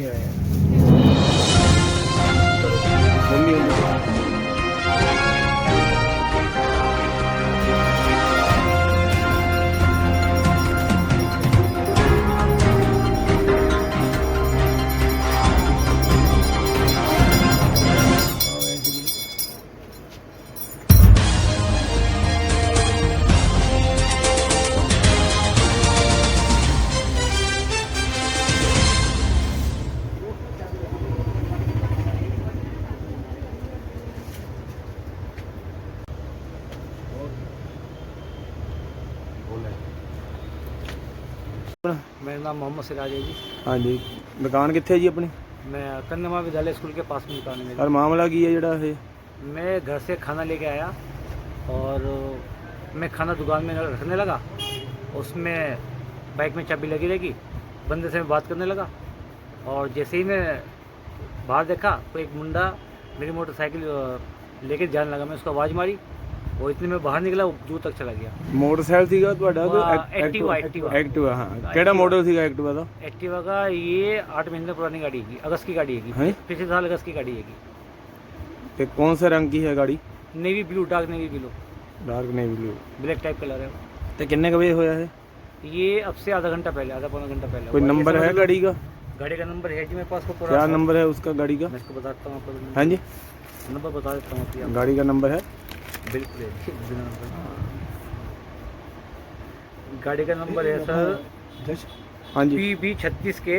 ਇਕੱਠੇ ਆਏ ਆ ਮੰਮੀ ਹੁੰਦੀ मेरा नाम मोहम्मद सिराज है जी ਹਾਂਜੀ ਦੁਕਾਨ ਕਿੱਥੇ ਜੀ ਆਪਣੀ मैं कन्या विद्यालय स्कूल के पास में दुकान है मेरी ਸਰ ਮਾਮਲਾ ਕੀ ਹੈ ਜਿਹੜਾ ਇਹ मैं घर से खाना लेके आया और मैं खाना दुकान में रखने लगा उसमें बाइक में चाबी लगी रहेगी बंदे से मैं बात करने लगा और जैसे ही मैं बाहर देखा तो एक मुंडा मेरी मोटरसाइकिल अ, लेके जाने लगा मैं उसको आवाज़ मारी वो इतने ਉਹ ਇਤਨੇ ਮੈਂ दूर तक चला गया। मोटरसाइकिल थी का थोड़ा तो एक्टिवा एक्टिवा एक्टिवा हाँ। केड़ा मॉडल थी का एक्टिवा ਦਾ एक्टिवा का ये 8 महीने पुरानी गाड़ी है अगस्त की गाड़ी है पिछले साल अगस्त की गाड़ी है ਤੇ कौन से रंग की है गाड़ी? Navy blue dark navy blue dark navy blue black type colour है तो कितने का बजे होया है? ये अब से आधा घंटा पहले आधा पौना घंटा पहले। कोई नंबर है गाड़ी का? गाड़ी का नंबर है जी मेरे पास को पूरा क्या नंबर है उसका गाड़ी का? मैं इसको बताता हूँ आपको। हाँ जी। नंबर बता देता हूँ हाँ गाड़ी का नंबर है? बिल्कुल। है, गाड़ी का नंबर है सर। हाँ जी। पी बी छत्तीस के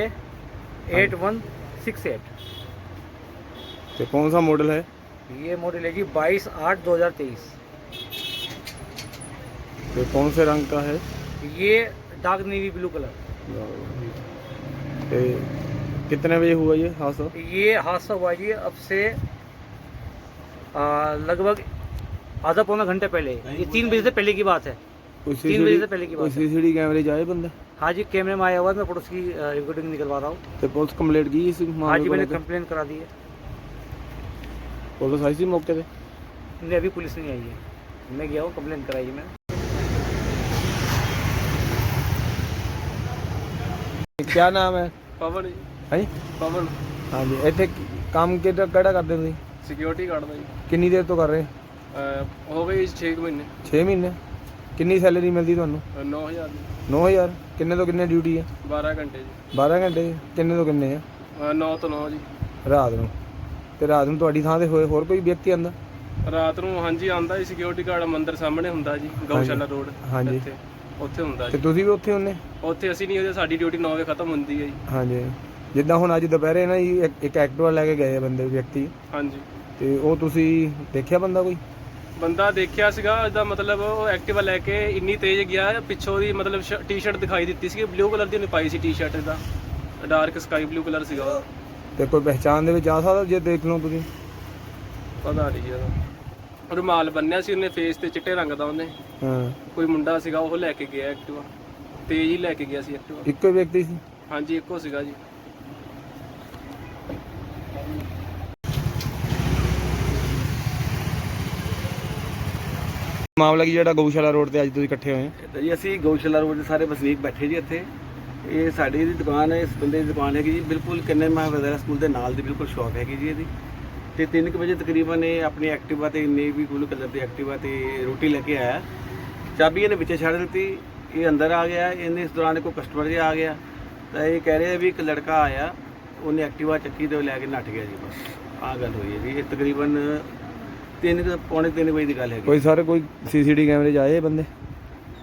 एट वन सिक्स एट। तो कौन सा मॉडल है? ये मॉडल है जी बाईस आठ दो हज़ार तेईस। तो कौन से रंग का है? ये डार्क नेवी ब्लू कलर। तो कितने बजे हुआ ये हादसा? ये हादसा हुआ जी अब से लगभग आधा पौना घंटे पहले ये तीन बजे से पहले की बात है कोई तीन बजे से पहले की कोई बात है सीसीडी कैमरे जाए बंदे हाँ जी कैमरे में आया हुआ है मैं पड़ोस की अ, रिकॉर्डिंग निकलवा रहा हूँ तो पुलिस कंप्लेंट की इस हाँ मामले जी को मैंने लेकर? कंप्लेन करा दी है पुलिस आई थी मौके पे नहीं अभी पुलिस नहीं आई है मैं गया हूँ कंप्लेन कराई है मैंने क्या नाम है ਪਵਨ ਜੀ ਹੈ ਪਵਨ ਹਾਂਜੀ ਇੱਥੇ ਕੰਮ ਕਿਹੜਾ ਕਿਹੜਾ ਕਰਦੇ ਤੁਸੀਂ ਸਿਕਿਉਰਿਟੀ ਗਾਰਡ ਦਾ ਜੀ ਕਿੰਨੀ ਦੇਰ ਤੋਂ ਕਰ ਰਹੇ ਅਹ ਹੋ ਗਏ 6 ਮਹੀਨੇ। 6 ਮਹੀਨੇ? ਕਿੰਨੀ ਸੈਲਰੀ ਮਿਲਦੀ ਤੁਹਾਨੂੰ? ਅਹ 9000 ਦੀ 9000 ਕਿੰਨੇ ਤੋਂ ਕਿੰਨੇ ਡਿਊਟੀ ਹੈ 12 ਘੰਟੇ ਜੀ। 12 ਘੰਟੇ? ਕਿੰਨੇ ਤੋਂ ਕਿੰਨੇ ਆ? ਅਹ 9 ਤੋਂ 9 ਜੀ। ਰਾਤ ਨੂੰ। ਤੇ ਰਾਤ ਨੂੰ ਤੁਹਾਡੀ ਥਾਂ ਤੇ ਹੋਏ ਹੋਰ ਕੋਈ ਵਿਅਕਤੀ ਆਂਦਾ? ਰਾਤ ਨੂੰ ਹਾਂਜੀ ਆਂਦਾ ਜੀ ਸਿਕਿਉਰਿਟੀ ਗਾਰਡ ਮੰਦਿਰ ਸਾਹਮਣੇ ਹੁੰਦਾ ਜੀ ਗਊਸ਼ਾਲਾ ਰੋਡ ਹਾਂਜੀ। ਇੱਥੇ। ਉੱਥੇ ਹੁੰਦਾ ਤੇ ਜੀ। ਤੁਸੀਂ ਵੀ ਉੱਥੇ ਹੁੰਨੇ? ਉੱਥੇ ਅਸੀਂ ਨਹੀਂ ਉਹਦੇ ਸਾਡੀ ਡਿਊਟੀ 9 ਵਜੇ ਖਤਮ ਹੁੰਦੀ ਹੈ ਜੀ। ਹਾਂਜੀ। ਜਿੱਦਾਂ ਹੁਣ ਅੱਜ ਦੁਪਹਿਰੇ ਨਾ ਜੀ ਇੱਕ- ਇੱਕ ਐਕਟਿਵਾ ਲੈ ਕੇ ਗਏ ਆ ਬੰਦੇ ਵਿਅਕਤੀ। ਹਾਂਜੀ। ਤੇ ਉਹ ਤੁਸੀਂ ਦੇਖਿਆ ਬੰਦਾ ਕੋਈ? ਬੰਦਾ ਦੇਖਿਆ ਸੀਗਾ ਇਹਦਾ ਮਤਲਬ ਉਹ ਐਕਟਿਵਾ ਲੈ ਕੇ ਇੰਨੀ ਤੇਜ਼ ਗਿਆ ਪਿੱਛੋਂ ਦੀ ਮਤਲਬ ਟੀ-ਸ਼ਰਟ ਦਿਖਾਈ ਦਿੱਤੀ ਸੀ ਬਲੂ ਕਲਰ ਦੀ ਉਹਨੇ ਪਾਈ ਸੀ ਟੀ-ਸ਼ਰਟ ਇਹਦਾ। ਡਾਰਕ ਸਕਾਈ ਬਲੂ ਕਲਰ ਸੀਗਾ ਉਹਦਾ ਤੇ ਕੋਈ ਪਹਿਚਾਣ ਦੇ ਵਿੱਚ ਆ ਸਕਦਾ ਜੇ ਦੇਖ ਲਓ ਤੁਸੀਂ? ਪਤਾ ਨਹੀਂ ਜੀ ਇਹਦਾ। ਰੁਮਾਲ ਬੰਨਿਆ ਸੀ ਉਹਨੇ ਫੇਸ ਤੇ ਚਿੱਟੇ ਰੰਗ ਦਾ ਉਹਨੇ। ਹਾਂ। ਕੋਈ ਮੁੰਡਾ ਸੀਗਾ ਉਹ ਲੈ ਕੇ ਗਿਆ ਐਕਟਿਵਾ। ਤੇਜ਼ ਹੀ ਲੈ ਕੇ ਗਿਆ ਸੀ ਐਕਟਿਵਾ। ਇੱਕੋ ਹੀ ਵਿਅਕਤੀ ਸੀ? ਹਾਂਜੀ ਇੱਕੋ ਸੀਗਾ ਜੀ। ਮਾਮਲਾ ਕੀ ਜਿਹੜਾ ਗਊਸ਼ਾਲਾ ਰੋਡ ਤੇ ਅੱਜ ਤੁਸੀਂ ਇਕੱਠੇ ਹੋਏ ਆ ਤਾਂ ਜੀ ਅਸੀਂ ਗਊਸ਼ਾਲਾ ਰੋਡ ਦੇ ਸਾਰੇ ਵਸਨੀਕ ਬੈਠੇ ਜੀ ਇੱਥੇ। ਇਹ ਸਾਡੀ ਦੀ ਦੁਕਾਨ ਹੈ, ਇਸ ਬੰਦੇ ਦੀ ਦੁਕਾਨ ਹੈਗੀ ਜੀ। ਬਿਲਕੁਲ ਕਿੰਨੇ ਮਹਾਵਿਦਿਆਲਾ ਸਕੂਲ ਦੇ ਨਾਲ ਦੀ ਬਿਲਕੁਲ ਸ਼ਾਪ ਹੈਗੀ ਜੀ ਇਹਦੀ। ਤੇ 3 ਵਜੇ ਤਕਰੀਬਨ ਇਹ ਆਪਣੀ ਐਕਟਿਵਾ ਤੇ ਨੇਵੀ ਬਲੂ ਕਲਰ ਦੀ ਐਕਟਿਵਾ ਤੇ ਰੋਟੀ ਲੈ ਕੇ ਆਇਆ। ਚਾਬੀ ਇਹਨੇ ਵਿੱਚ ਛੱਡ ਦਿੱਤੀ। ਇਹ ਅੰਦਰ ਆ ਗਿਆ। ਇਹਨੇ ਇਸ ਦੌਰਾਨ ਕੋਈ ਕਸਟਮਰ ਜਿਹਾ ਆ ਗਿਆ। ਤਾਂ ਇਹ ਕਹਿ ਰਿਹਾ ਵੀ ਇੱਕ ਲੜਕਾ ਆਇਆ। ਉਹਨੇ ਐਕਟਿਵਾ ਚੱਕੀ ਤੇ ਉਹ ਲੈ ਕੇ ਨੱਠ ਗਿਆ ਜੀ ਬਸ। ਆਹ ਗੱਲ ਹੋਈ ਹੈ ਜੀ। ਇਹ ਤਕਰੀਬਨ 3 ਪੌਣੇ 3 ਵਜੇ ਦੀ ਗੱਲ ਹੈਗੀ। ਕੋਈ ਸਰ ਕੋਈ ਸੀਸੀਟੀ ਕੈਮਰੇ 'ਚ ਆਏ ਇਹ ਬੰਦੇ?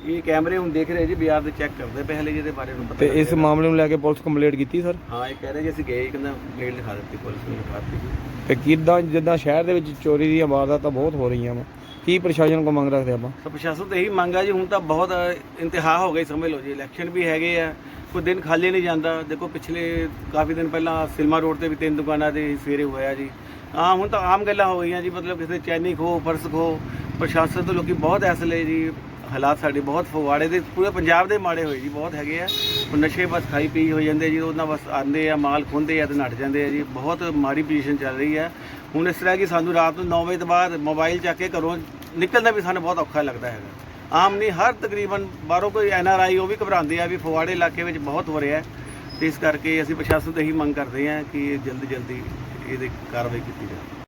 ਇਹ ਕੈਮਰੇ ਹੁਣ ਦੇਖ ਰਹੇ ਜੀ ਬਾਜ਼ਾਰ ਦੇ ਚੈੱਕ ਕਰਦੇ ਪਏ ਹਲੇ ਜਿਹਦੇ ਬਾਰੇ ਨੂੰ ਪਤਾ ਤੇ ਇਸ ਲੱਗੇਗਾ। ਮਾਮਲੇ ਨੂੰ ਲੈ ਕੇ ਪੁਲਿਸ ਕੰਪਲੇਂਟ ਕੀਤੀ ਸਰ? ਹਾਂ ਇਹ ਕਹਿ ਰਹੇ ਜੀ ਅਸੀਂ ਗਏ ਕਹਿੰਦਾ ਕੰਪਲੇਂਟ ਲਿਖਾ ਦਿੱਤੀ ਪੁਲਿਸ ਨੂੰ ਲਿਖਾ ਦਿੱਤੀ ਤੇ ਕਿੱਦਾਂ ਜਿੱਦਾਂ ਸ਼ਹਿਰ ਦੇ ਵਿੱਚ ਚੋਰੀ ਦੀਆਂ ਵਾਰਦਾਤਾਂ ਬਹੁਤ ਹੋ ਰਹੀਆਂ ਵਾ। ਕੀ ਪ੍ਰਸ਼ਾਸਨ ਕੋ ਮੰਗ ਰੱਖਦੇ ਆਪਾਂ? ਤਾਂ ਪ੍ਰਸ਼ਾਸਨ ਤਾਂ ਇਹੀ ਮੰਗ ਆ ਜੀ ਹੁਣ ਤਾਂ ਬਹੁਤ ਇੰਤਹਾ ਹੋ ਗਈ ਸਮਝ ਲਓ ਜੀ ਇਲੈਕਸ਼ਨ ਵੀ ਹੈਗੇ ਆ। ਕੋਈ ਦਿਨ ਖਾਲੀ ਨਹੀਂ ਜਾਂਦਾ। ਦੇਖੋ ਪਿਛਲੇ ਕਾਫੀ ਦਿਨ ਪਹਿਲਾਂ ਸਿਲਮਾ ਰੋਡ ਤੇ ਵੀ ਤਿੰਨ ਦੁਕਾਨਾਂ ਦੇ ਫੇਰੇ ਹੋਇਆ ਜੀ। ਹਾਂ, ਹੁਣ ਤਾਂ ਆਮ ਗੱਲਾਂ ਹੋ ਗਈਆਂ ਜੀ, ਮਤਲਬ ਕਿਸੇ ਚੈਨੀ ਖੋ ਪਰਸ ਖੋ, ਪ੍ਰਸ਼ਾਸਨ ਤੋਂ ਲੋਕੀ ਬਹੁਤ ਐਸ ਲਈ ਜੀ, ਹਾਲਾਤ ਸਾਡੇ ਬਹੁਤ ਫਗਵਾੜੇ ਦੇ, ਪੂਰੇ ਪੰਜਾਬ ਦੇ ਮਾੜੇ ਹੋਏ ਜੀ, ਬਹੁਤ ਹੈਗੇ ਆ। ਨਸ਼ੇ ਬਸ ਖਾਈ ਪੀ ਹੋ ਜਾਂਦੇ ਜੀ, ਉਹਨਾਂ ਬਸ ਆਂਦੇ ਆ, ਮਾਲ ਖੁੰਦੇ ਆ ਤੇ ਨੱਟ ਜਾਂਦੇ ਆ ਜੀ, ਬਹੁਤ ਮਾੜੀ ਪੋਜੀਸ਼ਨ ਚੱਲ ਰਹੀ ਆ। ਹੁਣ ਇਸ ਤਰ੍ਹਾਂ ਕਿ ਸਾਨੂੰ ਰਾਤ ਨੂੰ 9 ਵਜੇ ਤੋਂ ਬਾਅਦ ਮੋਬਾਈਲ ਚੱਕ ਕੇ ਘਰੋਂ ਨਿਕਲਣਾ ਵੀ ਸਾਨੂੰ ਬਹੁਤ ਔਖਾ ਲੱਗਦਾ ਹੈਗਾ। ਆਮ ਨਹੀਂ, ਹਰ ਤਕਰੀਬਨ ਬਾਹਰੋਂ ਕੋਈ ਐਨ ਆਰ ਆਈ, ਉਹ ਵੀ ਘਬਰਾਉਂਦੇ ਆ ਵੀ ਫਗਵਾੜੇ ਇਲਾਕੇ ਵਿੱਚ ਬਹੁਤ ਹੋ ਰਿਹਾ ਹੈ। ਤੇ ਇਸ ਕਰਕੇ ਅਸੀਂ ਪ੍ਰਸ਼ਾਸਨ ਤੋਂ ਇਹੀ ਮੰਗ ਕਰਦੇ ਹਾਂ ਕਿ ਇਹ ਜਲਦੀ ਜਲਦੀ ਇਹਦੇ ਕਾਰਵਾਈ ਕੀਤੀ ਜਾਵੇ।